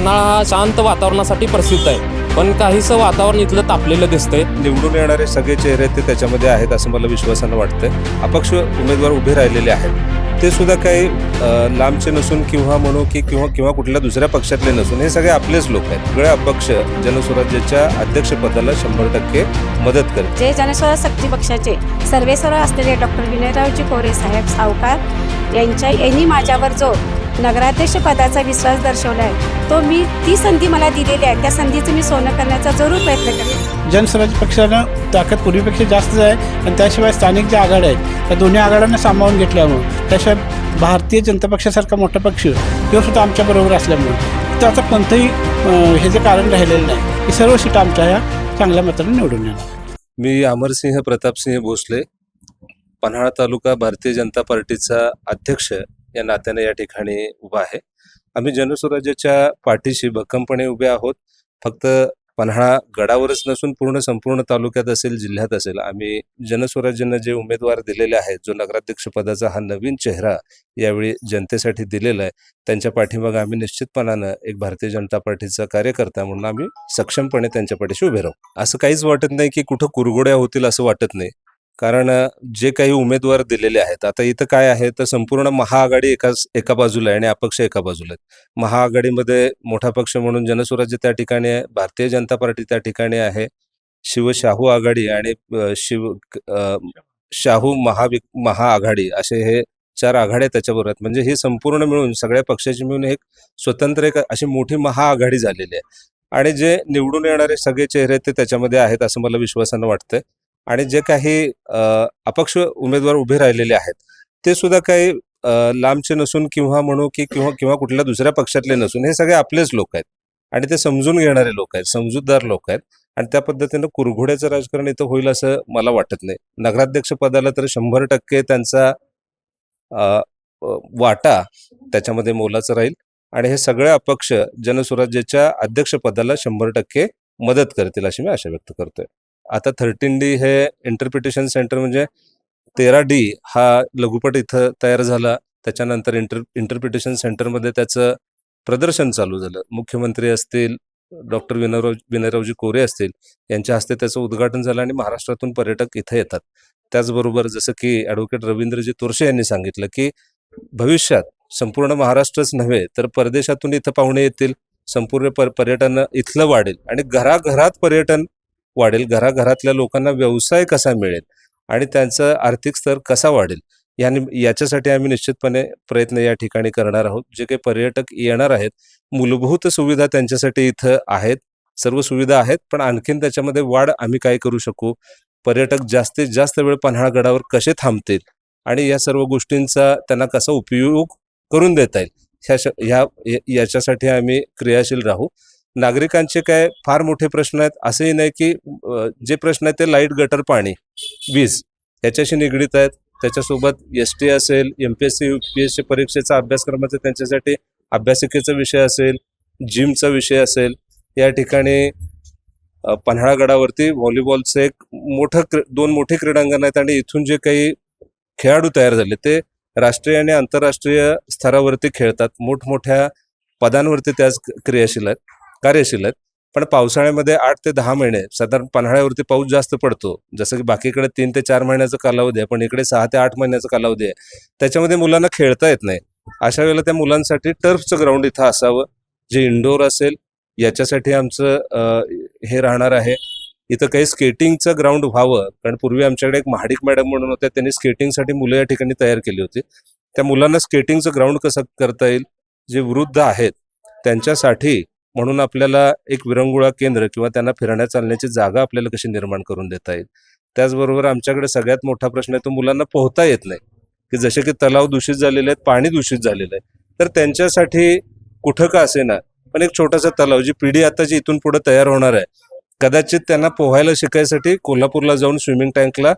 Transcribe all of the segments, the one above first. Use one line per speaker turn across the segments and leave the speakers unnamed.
पन्हाळा हा शांत वातावरणासाठी प्रसिद्ध आहे. पण काहीसं वातावरण इथलं तापलेलं दिसतंय.
निवडून येणारे सगळे चेहरे ते त्याच्यामध्ये आहेत असं मला विश्वासानं वाटतंय. अपक्ष उमेदवार उभे राहिलेले आहेत. ते सुद्धा काही लांबचे नसून किंवा म्हणू की किंवा किंवा कुठल्या दुसऱ्या पक्षातले नसून हे सगळे आपलेच लोक आहेत. सगळे अपक्ष जनस्वराज्याच्या अध्यक्षपदाला शंभर टक्के मदत करतील
जे जनस्वरा शक्ती पक्षाचे सर्वेसर्वा असलेले डॉक्टर विनयरावजी कोरे साहेब सावकार यांच्या यांनी माझ्यावर जो नगराध्यक्ष पदाचा विश्वास दर्शवला आहे. तो मी ती संधी मला दिलेली आहे. त्या संधीचं मी सोनं करण्याचा जरूर प्रयत्न करेन.
जनस्वराज्य पक्षानं ताकद पूर्वीपेक्षा जास्त आहे आणि त्याशिवाय स्थानिक ज्या आघाड्या आहेत त्या दोन्ही आघाड्यांना सामावून घेतल्यामुळं त्याशिवाय भारतीय जनता पक्षासारखा मोठा पक्ष तो सुद्धा आमच्याबरोबर असल्यामुळं. त्याचं कोणतंही हे जे कारण राहिलेलं नाही की सर्व सीट आमच्या ह्या चांगल्या मताने निवडून येणार.
मी अमरसिंह प्रतापसिंह भोसले पन्हाळा तालुका भारतीय जनता पार्टीचा अध्यक्ष या नात्याने या ठिकाणी उभा आहे. आम्ही जनस्वराज्याच्या पाठीशी भक्कमपणे उभे आहोत. फक्त पन्हाळा गडावरच नसून पूर्ण संपूर्ण तालुक्यात असेल जिल्ह्यात असेल आम्ही जनस्वराज्यानं जे उमेदवार दिलेले आहेत जो नगराध्यक्ष पदाचा हा नवीन चेहरा यावेळी जनतेसाठी दिलेला आहे त्यांच्या पाठीमागे आम्ही निश्चितपणानं एक भारतीय जनता पार्टीचा कार्यकर्ता म्हणून आम्ही सक्षमपणे त्यांच्या पाठीशी उभे राहू. असं काहीच वाटत नाही की कुठं कुरगोड्या होतील असं वाटत नाही. कारण जे काही उमेदवार दिलेले आहेत आता इथं काय आहे तर संपूर्ण महाआघाडी एकाच एका बाजूला आहे आणि अपक्ष एका बाजूला आहेत. महाआघाडीमध्ये मोठा पक्ष म्हणून जनस्वराज्य त्या ठिकाणी आहे भारतीय जनता पार्टी त्या ठिकाणी आहे शिवशाहू आघाडी आणि शिव शाहू महावि महाआघाडी असे हे चार आघाड्या त्याच्याबरोबर आहेत. म्हणजे हे संपूर्ण मिळून सगळ्या पक्षाची मिळून एक स्वतंत्र एक अशी मोठी महाआघाडी झालेली आहे. आणि जे निवडून येणारे सगळे चेहरे ते त्याच्यामध्ये आहेत असं मला विश्वासानं वाटतंय. आणि जे काही अपक्ष उमेदवार उभे राहिलेले आहेत ते सुद्धा काही लांबचे नसून किंवा म्हणू की किंवा किंवा कुठल्या दुसऱ्या पक्षातले नसून हे सगळे आपलेच लोक आहेत. आणि ते समजून घेणारे लोक आहेत समजूतदार लोक आहेत. आणि त्या पद्धतीनं कुरघोड्याचं राजकारण इथं होईल असं मला वाटत नाही. नगराध्यक्ष पदाला तर शंभर टक्के त्यांचा वाटा त्याच्यामध्ये मोलाचा राहील. आणि हे सगळे अपक्ष जनस्वराज्याच्या अध्यक्षपदाला शंभर टक्के मदत करतील अशी मी आशा व्यक्त करतोय. आता थर्टीन डी हे इंटरप्रिटेशन सेंटर म्हणजे तेरा डी हा लघुपट इथं तयार झाला. त्याच्यानंतर इंटर इंटरप्रिटेशन सेंटरमध्ये त्याचं प्रदर्शन चालू झालं. मुख्यमंत्री असतील डॉक्टर विनयराव विनयरावजी कोरे असतील यांच्या हस्ते त्याचं उद्घाटन झालं आणि महाराष्ट्रातून पर्यटक इथं येतात. त्याचबरोबर जसं की ॲडव्होकेट रवींद्रजी तोरशे यांनी सांगितलं की भविष्यात संपूर्ण महाराष्ट्रच नव्हे तर परदेशातून इथं पाहुणे येतील. संपूर्ण पर पर्यटन इथलं वाढेल आणि घराघरात पर्यटन वाढेल. घराघरातल्या लोकांना व्यवसाय कसा मिळेल आणि त्यांचा आर्थिक स्तर कसा वाढेल याने याच्यासाठी आम्ही निश्चितपणे प्रयत्न या ठिकाणी करणार आहोत. जे काही पर्यटक येणार आहेत मूलभूत सुविधा त्यांच्यासाठी इथं आहेत सर्व सुविधा आहेत पण आणखीन त्याच्यामध्ये वाढ आम्ही काय करू शकू? पर्यटक जास्तीत जास्त वेळ पन्हाळगडावर कसे थांबतील आणि या सर्व गोष्टींचा त्यांना कसा उपयोग करून देता येईल? ह्या श- ह्या याच्यासाठी आम्ही क्रियाशील राहू. नागरिकांचे काय फार मोठे प्रश्न आहेत. असंही नाही की जे प्रश्न आहेत ते लाइट गटर पाणी वीज याच्याशी निगडीत आहेत. त्याच्यासोबत एस टी असेल M P S C U P S C परीक्षेचा अभ्यासक्रमाचा त्यांच्यासाठी अभ्यासिकेचा विषय असेल जिमचा विषय असेल या ठिकाणी पन्हाळा गडावरती व्हॉलीबॉलचं एक मोठं दोन मोठे क्रीडांगण आहेत आणि इथून जे काही खेळाडू तयार झाले ते राष्ट्रीय आणि आंतरराष्ट्रीय स्तरावरती खेळतात. मोठमोठ्या पदांवरती त्याच क्रियाशील आहेत. कार्यशील आहेत. पण पावसाळ्यामध्ये आठ ते दहा महिने साधारण पन्हाळ्यावरती पाऊस जास्त पडतो. जसं की बाकीकडे तीन ते चार महिन्याचा कालावधी आहे पण इकडे सहा ते आठ महिन्याचा कालावधी आहे. त्याच्यामध्ये मुलांना खेळता येत नाही. अशा वेळेला त्या मुलांसाठी टर्फचं ग्राउंड इथं असावं. जे इंडोर असेल याच्यासाठी आमचं हे राहणार आहे. इथं काही स्केटिंगचं ग्राउंड व्हावं. कारण पूर्वी आमच्याकडे एक महाडिक मॅडम म्हणून होत्या त्यांनी स्केटिंगसाठी मुलं या ठिकाणी तयार केली होती. त्या मुलांना स्केटिंगचं ग्राउंड कसं करता येईल? जे वृद्ध आहेत त्यांच्यासाठी म्हणून आपल्याला एक विरंगुळा केंद्र किंवा त्यांना फिरण्या चालण्याची जागा आपल्याला कशी निर्माण करून देता येईल? त्याचबरोबर आमच्याकडे सगळ्यात मोठा प्रश्न आहे तो मुलांना पोहता येत नाही. की जसे की तलाव दूषित झालेले आहेत पाणी दूषित झालेलं आहे. तर त्यांच्यासाठी कुठं का असेना पण एक छोटासा तलाव जी पिढी आता जी इथून पुढे तयार होणार आहे कदाचित त्यांना पोहायला शिकायसाठी कोल्हापूरला जाऊन स्विमिंग टँकला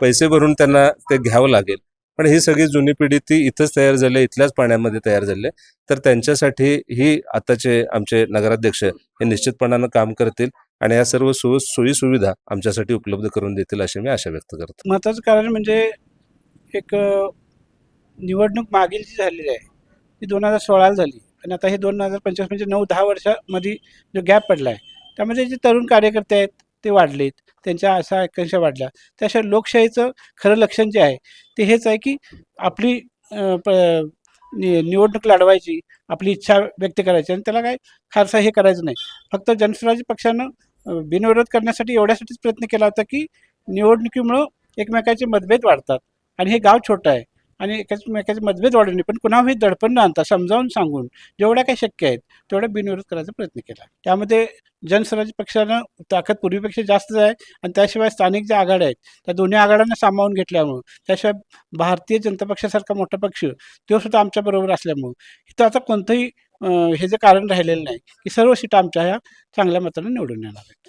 पैसे भरून त्यांना ते घ्यावं लागेल. पण ही सगळी जुनी पिढी ती इथंच तयार झाली इथल्याच पाण्यामध्ये तयार झाली. तर त्यांच्यासाठी ही आताचे आमचे नगराध्यक्ष हे निश्चितपणानं काम करतील आणि या सर्व सो सोयी सुविधा आमच्यासाठी उपलब्ध करून देतील अशी मी आशा व्यक्त करतो.
महत्त्वाचं कारण म्हणजे एक निवडणूक मागील जी झालेली आहे ती दोन हजार सोळाला झाली आणि आता हे दोन हजार पंचवीस म्हणजे नऊ दहा वर्षामध्ये जो गॅप पडला आहे त्यामध्ये जे तरुण कार्यकर्ते आहेत ते वाढलेत. त्यांच्या अशा आकांक्षा वाढल्या. त्याशिवाय लोकशाहीचं खरं लक्षण जे आहे ते हेच आहे की आपली प- नि निवडणूक लढवायची आपली इच्छा व्यक्त करायची आणि त्याला काय फारसा हे करायचं नाही. फक्त जनस्वराज्य पक्षानं बिनविरोध करण्यासाठी एवढ्यासाठीच प्रयत्न केला होता की निवडणुकीमुळं एकमेकाचे मतभेद वाढतात. आणि हे गाव छोटं आहे. आणि एकमेकाचे मतभेद वाढू नये पण कुणाही दडपण न आणता समजावून सांगून जेवढ्या काही शक्य आहेत तेवढ्या बिनविरोध करायचा प्रयत्न केला. त्यामध्ये जनस्वराज्य पक्षानं ताकद पूर्वीपेक्षा जास्त आहे आणि त्याशिवाय स्थानिक ज्या आघाड्या आहेत त्या दोन्ही आघाड्यांना सामावून घेतल्यामुळं त्याशिवाय भारतीय जनता पक्षासारखा मोठा पक्ष तो सुद्धा आमच्याबरोबर असल्यामुळं इथं आता कोणतंही हे जे कारण राहिलेलं नाही की सर्व सीटा आमच्या ह्या चांगल्या मताने निवडून येणार आहेत.